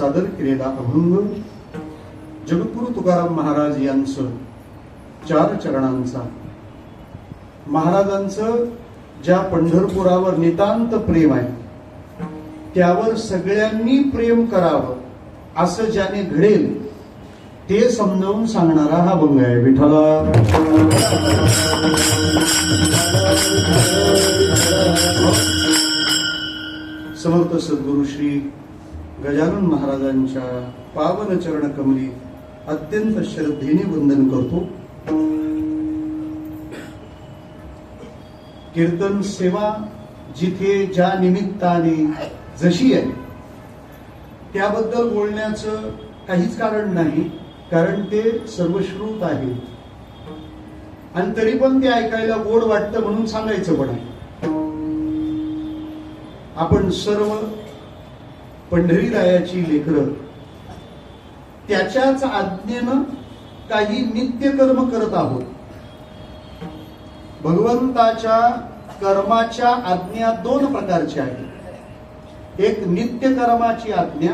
सादर केलेला अभंग जगद्गुरु तुकाराम महाराज यांचं चार चरणांचा. महाराजांचं ज्या पंढरपुरावर नितांत प्रेम आहे त्यावर सगळ्यांनी प्रेम करावं असं ज्याने घडेल ते समजावून सांगणारा हा भंग आहे. विठ्ठला. समर्थ सद्गुरु श्री गजानन महाराजांच्या पावन चरण कमली अत्यंत श्रद्धेने वंदन करतो. कीर्तन सेवा जिथे ज्या निमित्ताने जशी आहे त्याबद्दल बोलण्याचं काहीच कारण नाही कारण ते सर्वश्रुत आहे. आणि तरी पण ते ऐकायला गोड वाटतं म्हणून सांगायचं पण आहे. आपण सर्व पंढरीरायाची लेकरं. त्याच्याच आज्ञेनं काही नित्यकर्म करत आहोत. भगवंताच्या कर्माच्या आज्ञा दोन प्रकारच्या आहेत. एक नित्य कर्माची आज्ञा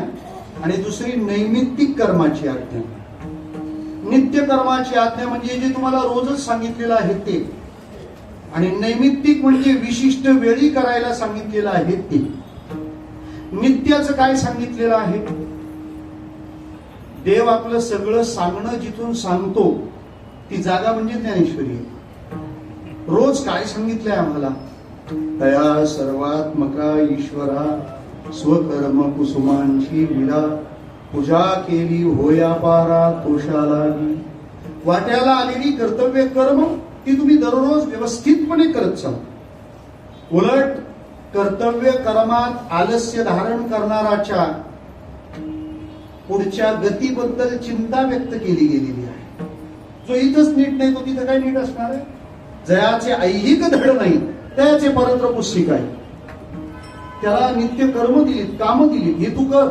आणि दुसरी नैमित्तिक कर्माची आज्ञा. नित्य कर्माची आज्ञा म्हणजे जे तुम्हाला रोजच सांगितलेलं आहे ते. आणि नैमित्तिक म्हणजे विशिष्ट वेळी करायला सांगितलेलं आहे ते. नित्याचं काय सांगितलेलं आहे? देव आपलं सगळं सांगणं जिथून सांगतो ती जागा म्हणजे ज्ञानेश्वरी. रोज काय सांगितलंय आम्हाला? तया सर्वात्मका ईश्वरा स्वकर्म कुसुमांची विला पूजा केली होया पारा तोषाला वाट्याला आलेली कर्तव्य कर्म ती तुम्ही दररोज व्यवस्थितपणे करत चाल उलट कर्तव्य कर्मात आलस्य धारण करणाराच्या पुढच्या गतीबद्दल चिंता व्यक्त केली गेलेली आहे. जो इथंच नीट नाही तो तिथं काय नीट असणार आहे? जयाचे ऐहिक धड नाही त्याचे परत्र पुस्तिक आहे. त्याला नित्य कर्म दिलीत काम दिलीत हेतू कर.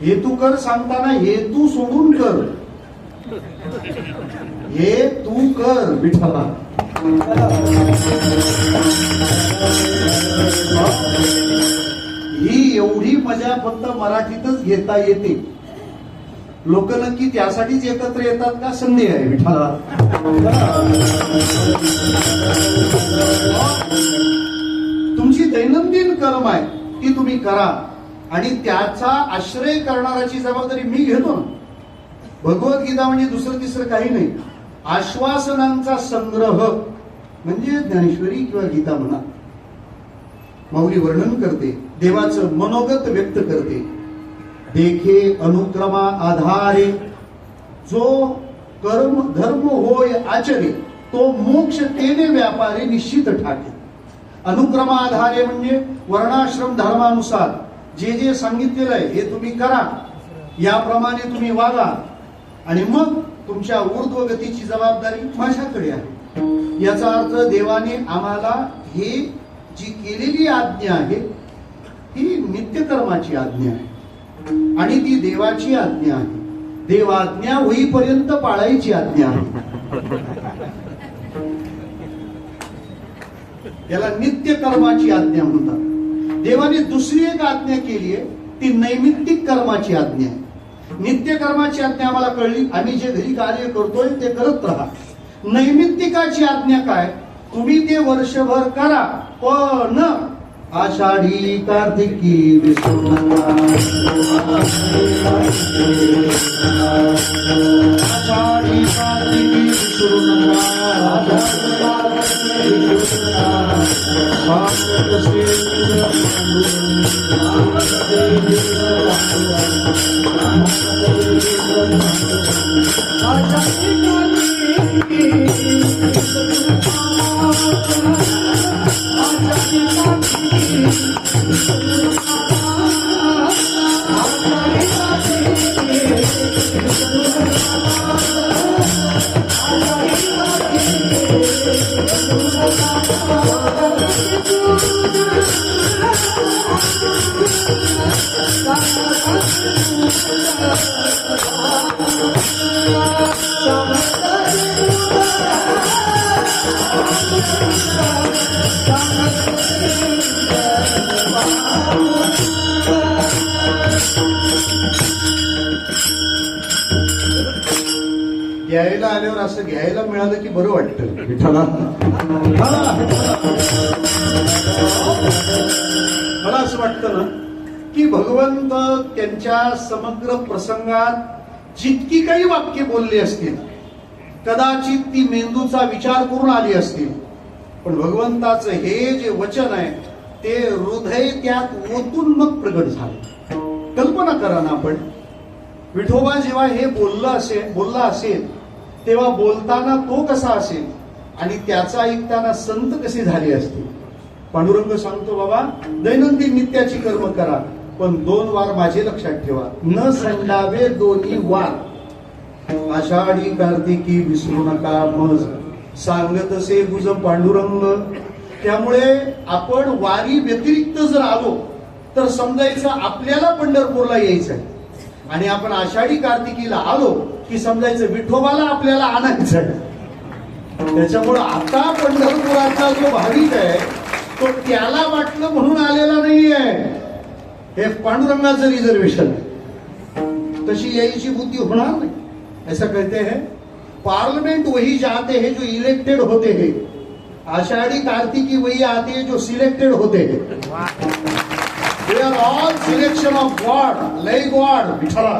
हेतू कर सांगताना हेतू सोडून कर. हे तू कर विठ्ठला. ही एवढी मजा फक्त मराठीतच घेता येते. लोक नक्की त्यासाठीच एकत्र येतात का? संधी आहे विठाला तुमची दैनंदिन कर्म आहे ती तुम्ही करा. आणि त्याचा आश्रय करणाराची जबाबदारी मी घेतो. ना भगवद्गीता म्हणजे दुसरं तिसरं काही नाही. आश्वासनांचा संग्रह. म्हणजे ज्ञानेश्वरी किंवा गीता म्हणा माऊली वर्णन करते देवाचं मनोगत व्यक्त करते. देखे अनुक्रमा आधारे जो कर्म धर्म होय आचरे तो मोक्ष तेने व्यापारी निश्चित ठाके. अनुक्रमा आधारे म्हणजे वर्णाश्रम धर्मानुसार जे जे सांगितलेलं आहे हे तुम्ही करा. याप्रमाणे तुम्ही वागा. आणि मग तुमच्या ऊर्ध्व गतीची जबाबदारी माझ्याकडे आहे. याचा अर्थ देवाने आम्हाला हे जी केलेली आज्ञा आहे ही नित्यकर्माची आज्ञा आहे. आणि ती देवाची आज्ञा आहे. देवाज्ञा होईपर्यंत पाळायची आज्ञा आहे. याला नित्य कर्माची आज्ञा म्हणतात. देवाने दुसरी एक आज्ञा केली आहे ती नैमित्तिक कर्माची आज्ञा आहे. नित्यकर्माची आज्ञा आम्हाला कळली. आम्ही जे घरी कार्य करतोय ते करत राहा. नैमित्तिकाची आज्ञा काय? तुम्ही ते वर्षभर करा पण आषाढी कार्तिकी विसरू नका. आषाढी कार्तिकी घ्यायला आल्यावर असं घ्यायला मिळालं की बरं वाटतं? विठ्ठला मला असं वाटतं ना की भगवंत त्यांच्या समग्र प्रसंगात जितकी काही वाक्य बोलली असतील कदाचित ती मेंदूचा विचार करून आली असतील. पण भगवंताचं हे जे वचन आहे ते हृदय त्यात ओतून मग प्रगट झालं. कल्पना करा ना आपण. विठोबा जेव्हा हे बोललं असेल बोलला असेल तेव्हा बोलताना तो कसा असेल? आणि त्याचा ऐकताना संत कसे झाले असतील? पांडुरंग सांगतो बाबा दैनंदिन नित्याची कर्म करा. पण दोन वार माझे लक्षात ठेवा. न संडावे दोन्ही वार. आषाढी कार्तिकी विसरू नका मज. सांगत असे गुज पांडुरंग. त्यामुळे आपण वारी व्यतिरिक्त जर आलो तर समजायचं आपल्याला पंढरपूरला यायचं आहे आणि आपण आषाढी कार्तिकीला आलो की समजायचं विठोबाला आपल्याला आणायचं आहे त्याच्यामुळं आता पंढरपुराचा जो भाविक आहे तो त्याला वाटलं म्हणून आले हे पांडुरंगाचं रिझर्वेशन आहे. तशी यायची बुद्धी होणार नाही. ऐसा कहते हैं. पार्लियामेंट वही जाते हैं जो इलेक्टेड होते हैं. आषाढ़ी कार्तिकी वही आते है जो सिलेक्टेड होते हैं. They are all selection of god लय गॉड विठला